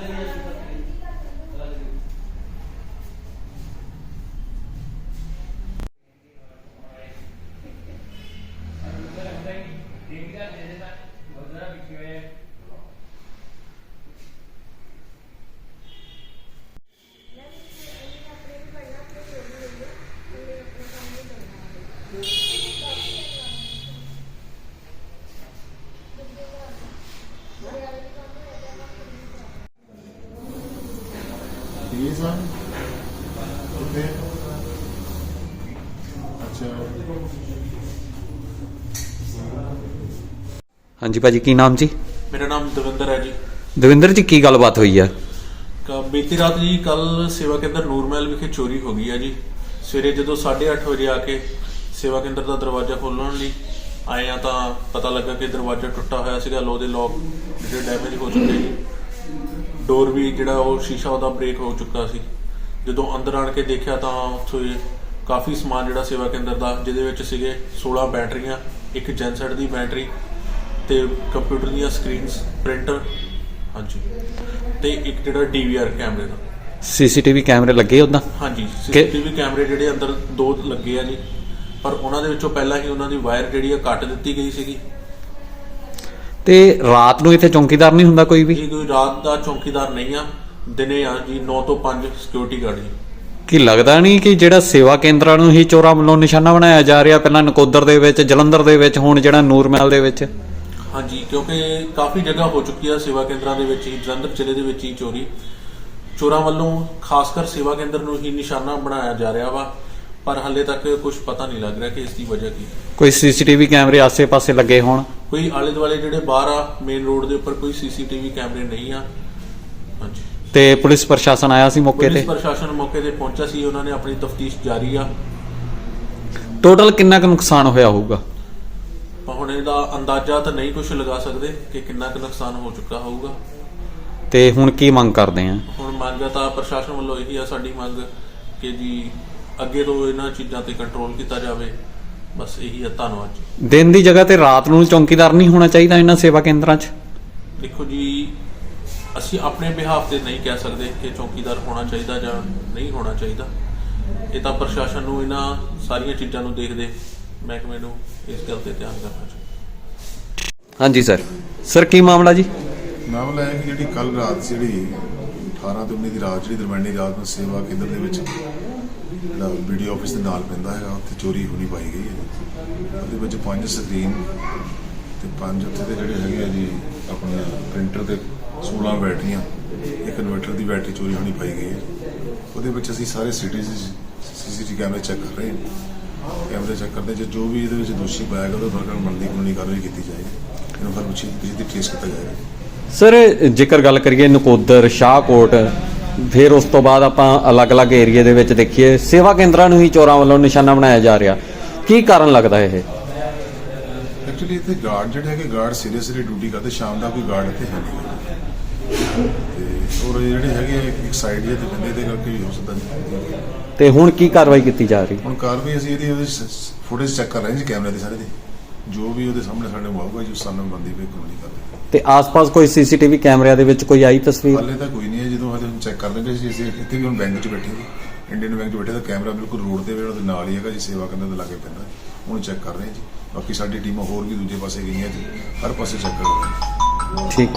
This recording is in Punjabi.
Hallelujah. ਅੱਛਾ ਹਾਂਜੀ ਭਾਜੀ ਕੀ ਨਾਮ ਜੀ? ਮੇਰਾ ਨਾਮ ਦਵਿੰਦਰ ਹੈ ਜੀ। ਦਵਿੰਦਰ ਜੀ ਕੀ ਗੱਲਬਾਤ ਹੋਈ ਆ? ਕ- ਬੀਤੀ ਰਾਤ ਜੀ ਕੱਲ ਸੇਵਾ ਕੇਂਦਰ ਨੂਰਮਹਿਲ ਵਿਖੇ ਚੋਰੀ ਹੋ ਗਈ ਹੈ ਜੀ। ਸਵੇਰੇ ਜਦੋਂ 8:30 ਵਜੇ ਆ ਕੇ ਸੇਵਾ ਕੇਂਦਰ ਦਾ ਦਰਵਾਜ਼ਾ ਖੋਲ੍ਹਣ ਲਈ ਆਏ ਆ ਤਾਂ ਪਤਾ ਲੱਗਾ ਕਿ ਦਰਵਾਜ਼ਾ ਟੁੱਟਾ ਹੋਇਆ ਸੀਗਾ ਲੋ ਦੇ ਲੋਕ ਜਿਹੜੇ ਡੈਮੇਜ ਹੋ ਚੁੱਕੇ ਜੀ ਡੋਰ ਵੀ ਜਿਹੜਾ ਉਹ ਸ਼ੀਸ਼ਾ ਉਹਦਾ ਬ੍ਰੇਕ ਹੋ ਚੁੱਕਾ ਸੀ। ਜਦੋਂ ਅੰਦਰ ਆਣ ਕੇ ਦੇਖਿਆ ਤਾਂ ਉੱਥੇ ਕਾਫੀ ਸਮਾਨ ਜਿਹੜਾ ਸੇਵਾ ਕੇਂਦਰ ਦਾ ਜਿਹਦੇ ਵਿੱਚ ਸੀਗੇ 16 ਬੈਟਰੀਆਂ ਇੱਕ ਜੈਨਸੈਟ ਦੀ ਬੈਟਰੀ ਤੇ ਕੰਪਿਊਟਰ ਦੀਆਂ ਸਕਰੀਨਸ ਪ੍ਰਿੰਟਰ ਹਾਂਜੀ। ਤੇ ਇੱਕ ਜਿਹੜਾ ਡੀਵੀਆਰ ਕੈਮਰੇ ਦਾ। ਸੀਸੀਟੀਵੀ ਕੈਮਰੇ ਲੱਗੇ ਉਦਾਂ? ਹਾਂਜੀ ਸੀਸੀਟੀਵੀ ਕੈਮਰੇ ਜਿਹੜੇ ਅੰਦਰ ਦੋ ਲੱਗੇ ਆ ਜੀ। ਪਰ ਉਹਨਾਂ ਦੇ ਵਿੱਚੋਂ ਪਹਿਲਾਂ ਹੀ ਉਹਨਾਂ ਦੀ ਵਾਇਰ ਜਿਹੜੀ ਆ ਕੱਟ ਦਿੱਤੀ ਗਈ ਸੀਗੀ। ਤੇ ਰਾਤ ਨੂੰ ਇੱਥੇ ਚੌਕੀਦਾਰ ਨਹੀਂ ਹੁੰਦਾ ਕੋਈ ਵੀ? ਇਹ ਕੋਈ ਰਾਤ ਦਾ ਚੌਕੀਦਾਰ ਨਹੀਂ ਆ। ਦਿਨੇ ਆ ਜੀ 9 ਤੋਂ 5 ਸਿਕਿਉਰਿਟੀ ਗਾਰਡ ਜੀ। ਕੀ ਲੱਗਦਾ ਨਹੀਂ ਕਿ ਜਿਹੜਾ ਸੇਵਾ ਕੇਂਦਰਾਂ ਨੂੰ ਹੀ ਚੋਰਾਂ ਵੱਲੋਂ ਨਿਸ਼ਾਨਾ ਬਣਾਇਆ ਜਾ ਰਿਹਾ ਪਹਿਲਾਂ ਨਕੋਦਰ ਦੇ ਵਿੱਚ ਜਲੰਧਰ ਦੇ ਵਿੱਚ ਹੁਣ ਜਿਹੜਾ ਨੂਰਮਹਿਲ ਦੇ ਵਿੱਚ? ਹਾਂਜੀ ਕਿਉਂਕਿ ਕਾਫੀ ਜਗ੍ਹਾ ਹੋ ਚੁੱਕੀ ਆ ਸੇਵਾ ਕੇਂਦਰਾਂ ਦੇ ਵਿੱਚ ਹੀ ਜਲੰਧਰ ਜ਼ਿਲ੍ਹੇ ਦੇ ਵਿੱਚ ਹੀ ਚੋਰੀ। ਚੋਰਾਂ ਵੱਲੋਂ ਖਾਸ ਕਰ ਸੇਵਾ ਕੇਂਦਰ ਨੂੰ ਹੀ ਨਿਸ਼ਾਨਾ ਬਣਾਇਆ ਜਾ ਰਿਹਾ ਵਾ ਪਰ ਹਾਲੇ ਤੱਕ ਕੁਝ ਪਤਾ ਨਹੀਂ ਲੱਗ ਰਿਹਾ ਕਿ ਇਸ ਦੀ ਵਜ੍ਹਾ ਕੀ ਕੋਈ ਸੀਸੀਟੀਵੀ ਕੈਮਰੇ ਆਸੇ-ਪਾਸੇ ਲੱਗੇ ਹੋਣ? ਕੋਈ ਆਲੇ ਦੁਆਲੇ ਜਿਹੜੇ ਬਾਹਰ ਆ ਮੇਨ ਰੋਡ ਦੇ ਉੱਪਰ ਕੋਈ ਸੀਸੀਟੀਵੀ ਕੈਮਰੇ ਨਹੀਂ ਆ। ਹਾਂਜੀ। ਤੇ ਪੁਲਿਸ ਪ੍ਰਸ਼ਾਸਨ ਆਇਆ ਸੀ ਮੌਕੇ ਪੁਲਿਸ ਤੇ? ਪ੍ਰਸ਼ਾਸਨ ਮੌਕੇ ਤੇ ਪਹੁੰਚਿਆ ਸੀ ਉਹਨਾਂ ਨੇ ਆਪਣੀ ਤਫਤੀਸ਼ ਜਾਰੀ ਆ। ਟੋਟਲ ਕਿੰਨਾ ਕੁ ਨੁਕਸਾਨ ਹੋਇਆ ਹੋਊਗਾ? ਹੁਣ ਇਹਦਾ ਅੰਦਾਜ਼ਾ ਤਾਂ ਨਹੀਂ ਕੁਝ ਲਗਾ ਸਕਦੇ ਕਿ ਕਿੰਨਾ ਕੁ ਨੁਕਸਾਨ ਹੋ ਚੁੱਕਾ ਹੋਊਗਾ। ਤੇ ਹੁਣ ਕੀ ਮੰਗ ਕਰਦੇ ਆ? ਹੁਣ ਮੰਗ ਤਾਂ ਪ੍ਰਸ਼ਾਸਨ ਵੱਲੋਂ ਇਹੀ ਆ ਸਾਡੀ ਮੰਗ ਕਿ ਜੀ ਅੱਗੇ ਤੋਂ ਇਹਨਾਂ ਚੀਜ਼ਾਂ ਤੇ ਕੰਟਰੋਲ ਕੀਤਾ ਜਾਵੇ। ਬਸ ਇਹੀ ਆ ਧੰਨਵਾਦ ਜੀ। ਦਿਨ ਦੀ ਜਗ੍ਹਾ ਤੇ ਰਾਤ ਨੂੰ ਚੌਕੀਦਾਰ ਨਹੀਂ ਹੋਣਾ ਚਾਹੀਦਾ ਇਹਨਾਂ ਸੇਵਾ ਕੇਂਦਰਾਂ 'ਚ? ਦੇਖੋ ਜੀ ਅਸੀਂ ਆਪਣੇ ਬਿਹਾਫ ਤੇ ਨਹੀਂ ਕਹਿ ਸਕਦੇ ਕਿ ਚੌਕੀਦਾਰ ਹੋਣਾ ਚਾਹੀਦਾ ਜਾਂ ਨਹੀਂ ਹੋਣਾ ਚਾਹੀਦਾ। ਇਹ ਤਾਂ ਪ੍ਰਸ਼ਾਸਨ ਨੂੰ ਇਹਨਾਂ ਸਾਰੀਆਂ ਚੀਜ਼ਾਂ ਨੂੰ ਦੇਖਦੇ ਮਹਿਕਮੇ ਨੂੰ ਇਸ ਗੱਲ ਤੇ ਧਿਆਨ ਕਰਨਾ ਚਾਹੀਦਾ। ਹਾਂਜੀ ਸਰ। ਸਰ ਕੀ ਮਾਮਲਾ ਜੀ? ਮਾਮਲਾ ਹੈ ਕਿ ਜਿਹੜੀ ਕੱਲ ਰਾਤ ਜਿਹੜੀ 18 ਤੋਂ 19 ਦੀ ਰਾਤ ਜਿਹੜੀ ਦਰਮਿਆਨੀ ਰਾਤ ਨੂੰ ਸੇਵਾ ਕੇਂਦਰ ਦੇ ਵਿੱਚ ਜਿਹੜਾ ਵੀਡੀਓ ਆਫਿਸ ਦੇ ਨਾਲ ਪੈਂਦਾ ਹੈਗਾ, ਉੱਥੇ ਚੋਰੀ ਹੋਣੀ ਪਾਈ ਗਈ ਹੈ। ਉਹਦੇ ਵਿੱਚ ਪੰਜ ਸਕਰੀਨ ਤੇ ਪੰਜ ਉੱਥੇ ਦੇ ਜਿਹੜੇ ਹੈਗੇ ਆ ਜੀ, ਆਪਣੇ ਪ੍ਰਿੰਟਰ ਦੇ 16 ਬੈਟਰੀਆਂ ਇੱਕ ਇਨਵਰਟਰ ਦੀ ਬੈਟਰੀ ਚੋਰੀ ਹੋਣੀ ਪਾਈ ਗਈ ਹੈ। ਉਹਦੇ ਵਿੱਚ ਅਸੀਂ ਸਾਰੇ ਸਿਟੀ ਸੀਸੀਟੀਵੀ ਕੈਮਰੇ ਚੈੱਕ ਕਰ ਰਹੇ ਹਾਂ। ਕੈਮਰੇ ਚੈੱਕ ਕਰਦੇ ਜੇ ਜੋ ਵੀ ਇਹਦੇ ਵਿੱਚ ਦੋਸ਼ੀ ਪਾਇਆ ਗਿਆ, ਉਹਦੇ ਵਰਗਰ ਬਣਦੀ ਕਾਨੂੰਨੀ ਕਾਰਵਾਈ ਕੀਤੀ ਜਾਏਗੀ ਇਹਨੂੰ ਫਿਰ ਉਚਿਤ ਕਿਸੇ ਦੀ ਟ੍ਰੇਸ ਕੀਤਾ ਜਾਏਗਾ ਸਰ, ਜੇਕਰ ਗੱਲ ਕਰੀਏ ਨਕੋਦਰ ਸ਼ਾਹਕੋਟ ਫਿਰ ਉਸ ਤੋਂ ਬਾਅਦ ਆਪਾਂ ਅਲੱਗ-ਅਲੱਗ ਏਰੀਆ ਦੇ ਵਿੱਚ ਦੇਖੀਏ ਸੇਵਾ ਕੇਂਦਰਾਂ ਨੂੰ ਹੀ ਚੋਰਾਂ ਵੱਲੋਂ ਨਿਸ਼ਾਨਾ ਬਣਾਇਆ ਜਾ ਰਿਹਾ। ਕੀ ਕਾਰਨ ਲੱਗਦਾ ਇਹ? ਐਕਚੁਅਲੀ ਇੱਥੇ ਗਾਰਡ ਜਿਹੜੇ ਹੈਗੇ ਗਾਰਡ ਸੀਰੀਅਸਲੀ ਡਿਊਟੀ ਕਰਦੇ ਸ਼ਾਮ ਦਾ ਕੋਈ ਗਾਰਡ ਇੱਥੇ ਹੈ ਨਹੀਂ। ਤੇ ਔਰ ਜਿਹੜੇ ਹੈਗੇ ਇੱਕ ਸਾਈਡ ਜੇ ਤੇ ਬੰਦੇ ਦੇ ਕਰਕੇ ਵੀ ਹੋ ਸਕਦਾ ਤੇ ਹੁਣ ਕੀ ਕਾਰਵਾਈ ਕੀਤੀ ਜਾ ਰਹੀ? ਹੁਣ ਕਾਰਵਾਈ ਅਸੀਂ ਇਹਦੀ ਫੁਟੇਜ ਚੈੱਕ ਕਰ ਰਹੇ ਹਾਂ ਜੀ ਕੈਮਰੇ ਦੇ ਸਾਰੇ ਦੀ। ਜੋ ਵੀ ਉਹਦੇ ਸਾਹਮਣੇ ਸਾਡੇ ਨੂੰ ਆਊਗਾ ਜੀ ਸਾਹਮਣੇ ਬੰਦੀ ਪਈ ਕਾਨੂੰਨੀ ਕਰਦੇ। ਤੇ ਆਸ-ਪਾਸ ਕੋਈ ਸੀਸੀਟੀਵੀ ਕੈਮਰਿਆਂ ਦੇ ਵਿੱਚ ਕੋਈ ਆਈ ਤਸਵੀਰ? ਹਾਲੇ ਤਾਂ ਕੋਈ ਨਹੀਂ ਹੈ ਜਦੋਂ ਹਜੇ ਚੈੱਕ ਕਰ ਲੈਂਦੇ ਸੀ ਅਸੀਂ ਇੱਥੇ ਵੀ ਹੁਣ ਬੈਂਕ 'ਚ ਬੈਠੇ ਜੀ ਇੰਡੀਅਨ ਬੈਂਕ 'ਚ ਬੈਠੇ ਤਾਂ ਕੈਮਰਾ ਬਿਲਕੁਲ ਰੋਡ ਦੇ ਉਹਦੇ ਨਾਲ ਹੀ ਹੈਗਾ ਜੀ ਸੇਵਾ ਕਰਨ ਦੇ ਲਾਗੇ ਪੈਂਦਾ। ਹੁਣ ਚੈੱਕ ਕਰ ਰਹੇ ਹਾਂ ਜੀ। ਬਾਕੀ ਸਾਡੀ ਟੀਮਾਂ ਹੋਰ ਵੀ ਦੂਜੇ ਪਾਸੇ ਗਈਆਂ ਜੀ। ਹਰ ਪਾਸੇ ਚੈੱਕ ਕਰ ਰਹੇ ਹਾਂ। ਠੀਕ।